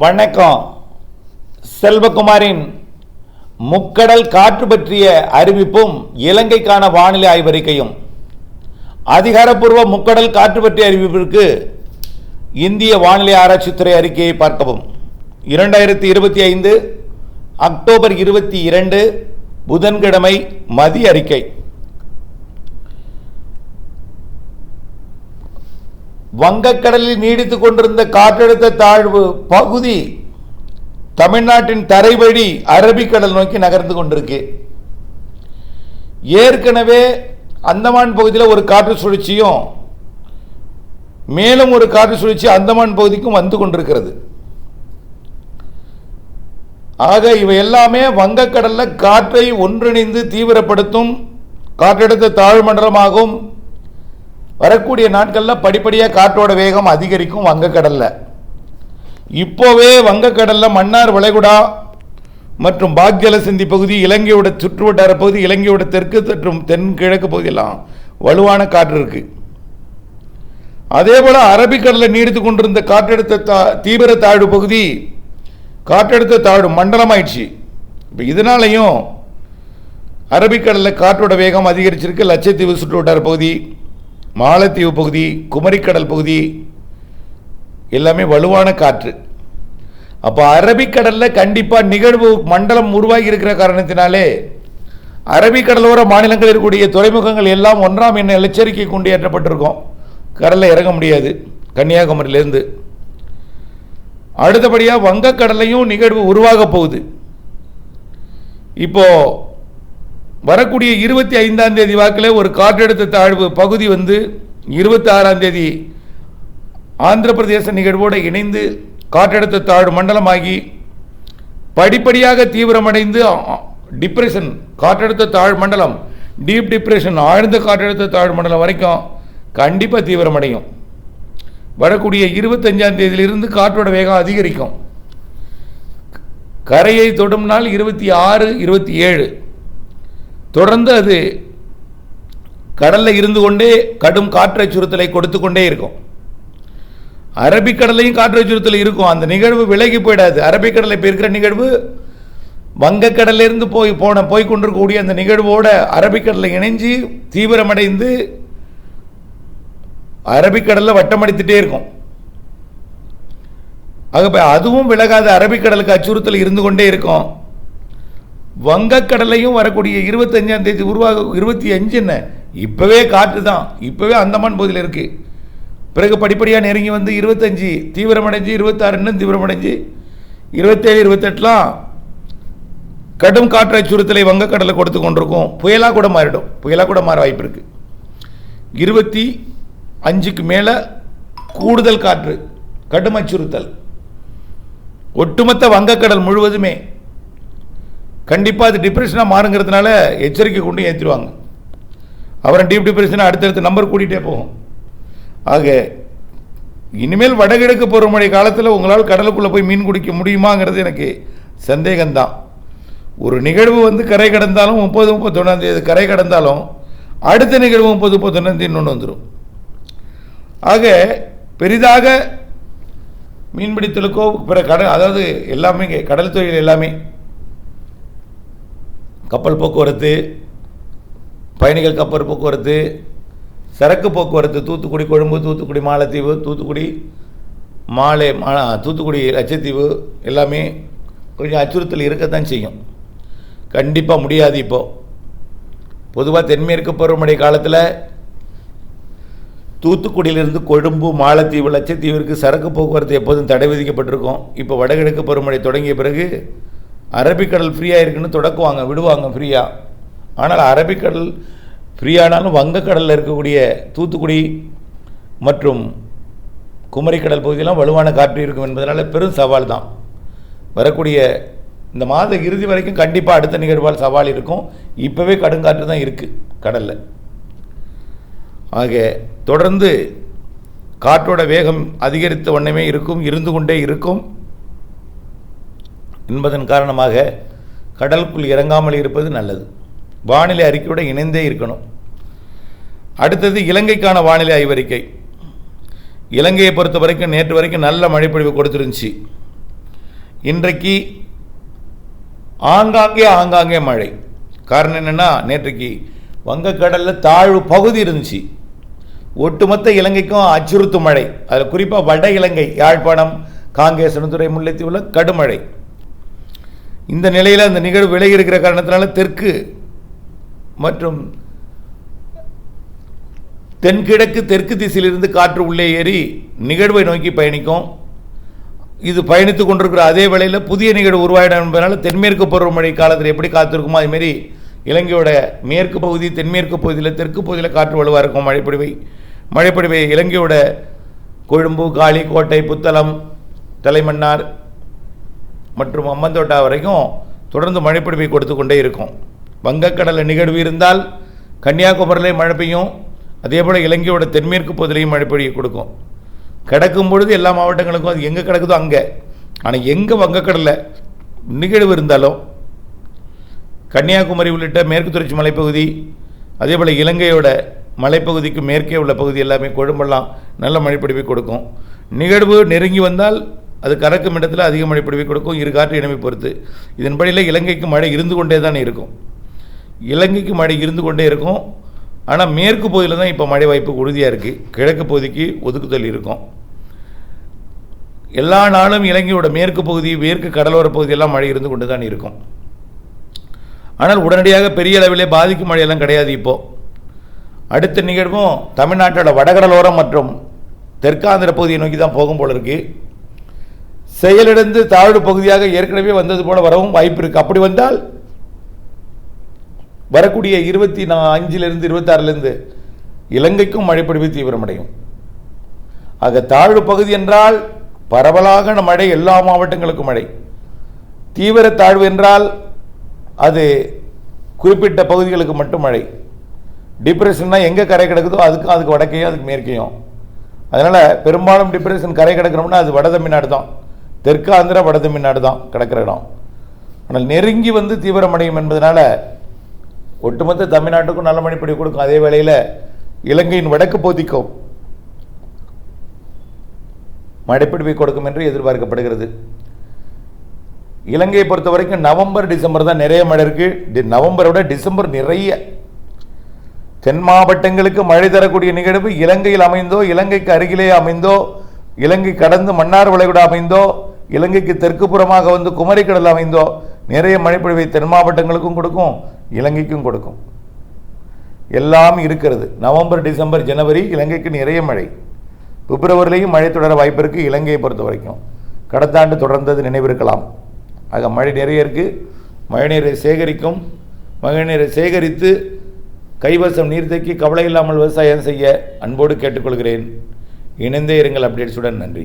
வணக்கம். செல்வகுமாரின் முக்கடல் காற்று பற்றிய அறிவிப்பும் இலங்கைக்கான வானிலை ஆய்வறிக்கையும். அதிகாரப்பூர்வ முக்கடல் காற்று பற்றிய அறிவிப்பிற்கு இந்திய வானிலை ஆராய்ச்சித்துறை அறிக்கையை பார்க்கவும். இரண்டாயிரத்தி இருபத்தி ஐந்து அக்டோபர் இருபத்தி இரண்டு புதன்கிழமை மதிய அறிக்கை. வங்கக்கடலில் நீடித்துக் கொண்டிருந்த காற்றழுத்த தாழ்வு பகுதி தமிழ்நாட்டின் தரைவழி அரபிக்கடல் நோக்கி நகர்ந்து கொண்டிருக்கு. ஏற்கனவே அந்தமான் பகுதியில் ஒரு காற்று சுழற்சியும் மேலும் ஒரு காற்று சுழற்சி அந்தமான் பகுதிக்கும் வந்து கொண்டிருக்கிறது. ஆக இவை எல்லாமே வங்கக்கடலில் காற்றை ஒன்றிணைந்து தீவிரப்படுத்தும் காற்றழுத்த தாழ்வு மண்டலமாகும் வரக்கூடிய நாட்களில் படிப்படியாக காற்றோட வேகம் அதிகரிக்கும் வங்கக்கடலில். இப்போவே வங்கக்கடலில் மன்னார் வளைகுடா மற்றும் பாக்யலசிந்தி பகுதி இலங்கையோட சுற்றுவட்டார பகுதி இலங்கையோட தெற்கு மற்றும் தென்கிழக்கு பகுதியெல்லாம் வலுவான காற்று இருக்குது அதே போல் அரபிக்கடலில் நீடித்து கொண்டிருந்த காற்றழுத்த தா- தீவிர தாழ்வு பகுதி காற்றழுத்த தாழ்வு மண்டலமாயிடுச்சு. இப்போ இதனாலையும் அரபிக்கடலில் காற்றோட வேகம் அதிகரிச்சிருக்கு. லட்சத்தீவு சுற்றுவட்டார பகுதி மாலத்தீவு பகுதி குமரிக்கடல் பகுதி எல்லாமே வலுவான காற்று. அப்போ அரபிக்கடலில் கண்டிப்பாக நிகழ்வு மண்டலம் உருவாகி இருக்கிற காரணத்தினாலே அரபிக்கடலோர மாநிலங்களில் இருக்கக்கூடிய துறைமுகங்கள் எல்லாம் ஒன்றாம் என்ன எச்சரிக்கை கொண்டு ஏற்றப்பட்டிருக்கோம் கடலில் இறங்க முடியாது கன்னியாகுமரியிலேருந்து. அடுத்தபடியாக வங்கக்கடலையும் நிகழ்வு உருவாக போகுது. இப்போது வரக்கூடிய இருபத்தி ஐந்தாம் தேதி வாக்கில் ஒரு காற்றழுத்த தாழ்வு பகுதி வந்து இருபத்தி ஆறாம் தேதி ஆந்திர பிரதேச நிகழ்வோடு இணைந்து காற்றழுத்த தாழ்வு மண்டலமாகி படிப்படியாக தீவிரமடைந்து டிப்ரெஷன் காற்றழுத்த தாழ் மண்டலம் டீப் டிப்ரெஷன் ஆழ்ந்த காற்றழுத்த தாழ்வு மண்டலம் வரைக்கும் கண்டிப்பாக தீவிரமடையும். வரக்கூடிய இருபத்தஞ்சாம் தேதியிலிருந்து காற்றோட வேகம் அதிகரிக்கும். கரையை தொடும் நாள் இருபத்தி ஆறு இருபத்தி ஏழு. தொடர்ந்து அது கடலில் இருந்து கொண்டே கடும் காற்று அச்சுறுத்தலை கொடுத்து கொண்டே இருக்கும். அரபிக்கடலையும் காற்று அச்சுறுத்தல் இருக்கும். அந்த நிகழ்வு விலகி போயிடாது. அரபிக்கடலை இப்போ இருக்கிற நிகழ்வு வங்கக்கடல்லேருந்து போய் போன போய் கொண்டிருக்கக்கூடிய அந்த நிகழ்வோட அரபிக்கடலை இணைஞ்சு தீவிரமடைந்து அரபிக்கடலில் வட்டமடித்துட்டே இருக்கும். ஆக இப்போ அதுவும் விலகாத. அரபிக்கடலுக்கு அச்சுறுத்தல் இருந்து கொண்டே இருக்கும். வங்கக்கடலையும் வரக்கூடிய இருபத்தஞ்சாம் தேதி உருவாக இருபத்தி அஞ்சு என்ன? இப்போவே காற்று தான். இப்போவே அந்தமான் பகுதியில் இருக்குது பிறகு படிப்படியாக நெருங்கி வந்து இருபத்தஞ்சி தீவிரமடைஞ்சு இருபத்தாறு இன்னும் தீவிரமடைஞ்சு இருபத்தேழு இருபத்தெட்டுலாம் கடும் காற்று அச்சுறுத்தலை வங்கக்கடலை கொடுத்து கொண்டிருக்கும். புயலாக கூட மாறிடும். புயலாக கூட மாற வாய்ப்பு இருக்குது இருபத்தி அஞ்சுக்கு மேலே கூடுதல் காற்று கடும் அச்சுறுத்தல் ஒட்டுமொத்த வங்கக்கடல் முழுவதுமே கண்டிப்பாக அது டிப்ரெஷனாக மாறுங்கிறதுனால எச்சரிக்கை கொண்டு ஏற்றிடுவாங்க அப்புறம் டீப் டிப்ரெஷனை அடுத்தடுத்த நம்பர் கூட்டிகிட்டே போகும். ஆக இனிமேல் வடகிழக்கு பருவமழை காலத்தில் உங்களால் கடலுக்குள்ளே போய் மீன் குடிக்க முடியுமாங்கிறது எனக்கு சந்தேகம்தான். ஒரு நிகழ்வு வந்து கரை கடந்தாலும் முப்பது முப்பத்தொன்னாந்தேதி கரை கடந்தாலும் அடுத்த நிகழ்வு முப்பது முப்பத்தொன்னாம் தேதி இன்னொன்று வந்துடும் ஆக பெரிதாக மீன்பிடித்தலுக்கோ பிற கடல் அதாவது எல்லாமே கடல் தொழில் எல்லாமே கப்பல் போக்குவரத்து பயணிகள் கப்பல் போக்குவரத்து சரக்கு போக்குவரத்து தூத்துக்குடி கொழும்பு தூத்துக்குடி மாலத்தீவு தூத்துக்குடி மாலை மா தூத்துக்குடி லட்சத்தீவு எல்லாமே கொஞ்சம் அச்சுறுத்தல் இருக்கத்தான் செய்யும். கண்டிப்பாக முடியாது இப்போது பொதுவாக தென்மேற்கு பருவமழை காலத்தில் தூத்துக்குடியிலிருந்து கொழும்பு மாலத்தீவு லட்சத்தீவிற்கு சரக்கு போக்குவரத்து எப்போதும் தடை விதிக்கப்பட்டிருக்கும். இப்போ வடகிழக்கு பருவமழை தொடங்கிய பிறகு அரபிக்கடல் ஃப்ரீயாக இருக்குன்னு தொடக்குவாங்க விடுவாங்க ஃப்ரீயாக ஆனால் அரபிக்கடல் ஃப்ரீயானாலும் வங்கக்கடலில் இருக்கக்கூடிய தூத்துக்குடி மற்றும் குமரிக்கடல் பகுதியெல்லாம் வலுவான காற்று இருக்கும் என்பதனால பெரும் சவால் தான். வரக்கூடிய இந்த மாத இறுதி வரைக்கும் கண்டிப்பாக அடுத்த நிகழ்வால் சவால் இருக்கும். இப்போவே கடுங்காற்று தான் இருக்குது கடலில். ஆக தொடர்ந்து காற்றோட வேகம் அதிகரித்த உடனே இருக்கும் இருந்து கொண்டே இருக்கும். என்பதன் காரணமாக கடலுக்குள் இறங்காமல் இருப்பது நல்லது. வானிலை அறிக்கையோடு இணைந்தே இருக்கணும். அடுத்தது இலங்கைக்கான வானிலை ஆய்வறிக்கை. இலங்கையை பொறுத்த வரைக்கும் நேற்று வரைக்கும் நல்ல மழைப்பொழிவு கொடுத்துருந்துச்சு. இன்றைக்கு ஆங்காங்கே ஆங்காங்கே மழை. காரணம் என்னென்னா நேற்றைக்கு வங்கக்கடலில் தாழ்வு பகுதி இருந்துச்சு. ஒட்டுமொத்த இலங்கைக்கும் அச்சுறுத்தும் மழை. அதில் குறிப்பாக வட இலங்கை யாழ்ப்பாணம் காங்கேசனத்துறை முல்லைத்தீவில் கடுமழை. இந்த நிலையில் அந்த நிகழ்வு விலகி இருக்கிற காரணத்தினால தெற்கு மற்றும் தென்கிழக்கு தெற்கு திசையிலிருந்து காற்று உள்ளே ஏறி நிகழ்வை நோக்கி பயணிக்கும். இது பயணித்து கொண்டிருக்கிற அதே வேளையில் புதிய நிகழ்வு உருவாயிடும் என்பதனால தென்மேற்கு பருவமழை காலத்தில் எப்படி காத்திருக்குமோ அதுமாரி இலங்கையோட மேற்கு பகுதி தென்மேற்கு பகுதியில் தெற்கு பகுதியில் காற்று வலுவாக இருக்கும் மழைப்பொழிவை. மழைப்பொழிவை இலங்கையோட கொழும்பு காளி கோட்டை புத்தளம் தலைமன்னார் மற்றும் அம்மந்தோட்டா வரைக்கும் தொடர்ந்து மழைப்பிடிமை கொடுத்து கொண்டே இருக்கும். வங்கக்கடலில் நிகழ்வு இருந்தால் கன்னியாகுமரியிலே மழை பெய்யும். அதே போல் இலங்கையோட தென்மேற்கு பகுதியிலையும் மழை பொழியை கொடுக்கும். கிடக்கும் பொழுது எல்லா மாவட்டங்களுக்கும் அது எங்கே கிடக்குதோ அங்கே. ஆனால் எங்கே வங்கக்கடலில் நிகழ்வு இருந்தாலும் கன்னியாகுமரி உள்ளிட்ட மேற்கு தொடர்ச்சி மலைப்பகுதி அதே போல் இலங்கையோட மலைப்பகுதிக்கு மேற்கே உள்ள பகுதி எல்லாமே கொழும்பெல்லாம் நல்ல மழைப்பிடிப்பை கொடுக்கும். நிகழ்வு நெருங்கி வந்தால் அது கறக்கும் இடத்துல அதிக மழைப்பிடிவை கொடுக்கும் இரு காற்று இனமை பொறுத்து. இதன்படியில் இலங்கைக்கு மழை இருந்து கொண்டே தான் இருக்கும். இலங்கைக்கு மழை இருந்து கொண்டே இருக்கும். ஆனால் மேற்கு பகுதியில் தான் இப்போ மழை வாய்ப்பு உறுதியாக இருக்குது கிழக்கு பகுதிக்கு ஒதுக்குதல் இருக்கும். எல்லா நாளும் இலங்கையோட மேற்கு பகுதி மேற்கு கடலோர பகுதியெல்லாம் மழை இருந்து கொண்டு தான் இருக்கும். ஆனால் உடனடியாக பெரிய அளவிலே பாதிக்கும் மழையெல்லாம் கிடையாது இப்போது அடுத்த நிகழ்வும் தமிழ்நாட்டோட வடகடலோரம் மற்றும் தெற்காந்திர பகுதியை நோக்கி தான் போகும் போல இருக்குது செயலிழந்து தாழ்வு பகுதியாக ஏற்கனவே வந்தது போல வரவும் வாய்ப்பு இருக்கு. அப்படி வந்தால் வரக்கூடிய இருபத்தி நா அஞ்சிலிருந்து இருபத்தாறுலேருந்து இலங்கைக்கும் மழைப்பொழிவு தீவிரமடையும். ஆக தாழ்வு பகுதி என்றால் பரவலாக மழை எல்லா மாவட்டங்களுக்கும் மழை. தீவிர தாழ்வு என்றால் அது குறிப்பிட்ட பகுதிகளுக்கு மட்டும் மழை. டிப்ரெஷன்னா எங்கே கரை கிடக்குதோ அதுக்கும் அதுக்கு வடக்கையும் அதுக்கு மேற்கையும். அதனால் பெரும்பாலும் டிப்ரெஷன் கரை கிடக்கிறோம்னா அது வட தமிழ்நாடு தான். தெற்காந்திர ஆந்திரா தான் கிடக்கிற இடம். ஆனால் நெருங்கி வந்து தீவிரமடையும் என்பதனால் ஒட்டுமொத்த தமிழ்நாட்டுக்கும் நல்ல மழைப்பொழிவு கொடுக்கும். அதே வேளையில் இலங்கையின் வடக்கு பகுதிக்கும் மழைப்பிடிவை கொடுக்கும் என்று எதிர்பார்க்கப்படுகிறது. இலங்கையை பொறுத்த வரைக்கும் நவம்பர் டிசம்பர் தான் நிறைய மழை இருக்குது நவம்பரை விட டிசம்பர் நிறைய. தென் மாவட்டங்களுக்கு மழை தரக்கூடிய நிகழ்வு இலங்கையில் அமைந்தோ இலங்கைக்கு அருகிலே அமைந்தோ இலங்கை கடந்து மன்னார் வளைகுடா அமைந்தோ இலங்கைக்கு தெற்கு புறமாக வந்து குமரிக்கடல் அமைந்தோ நிறைய மழைப்பொழிவை தென் மாவட்டங்களுக்கும் கொடுக்கும் இலங்கைக்கும் கொடுக்கும். எல்லாம் இருக்கிறது. நவம்பர் டிசம்பர் ஜனவரி இலங்கைக்கு நிறைய மழை. பிப்ரவரிலையும் மழை தொடர வாய்ப்பு இருக்குது இலங்கையை பொறுத்த வரைக்கும். கடந்த ஆண்டு தொடர்ந்தது நினைவிருக்கலாம். ஆக மழை நிறைய இருக்குது மழை நீரை சேகரிக்கும் மழை நீரை சேகரித்து கைவசம் நீர் தேக்கி கவலை இல்லாமல் விவசாயம் செய்ய அன்போடு கேட்டுக்கொள்கிறேன். இணைந்தே இருங்கள் அப்டேட்ஸுடன். நன்றி.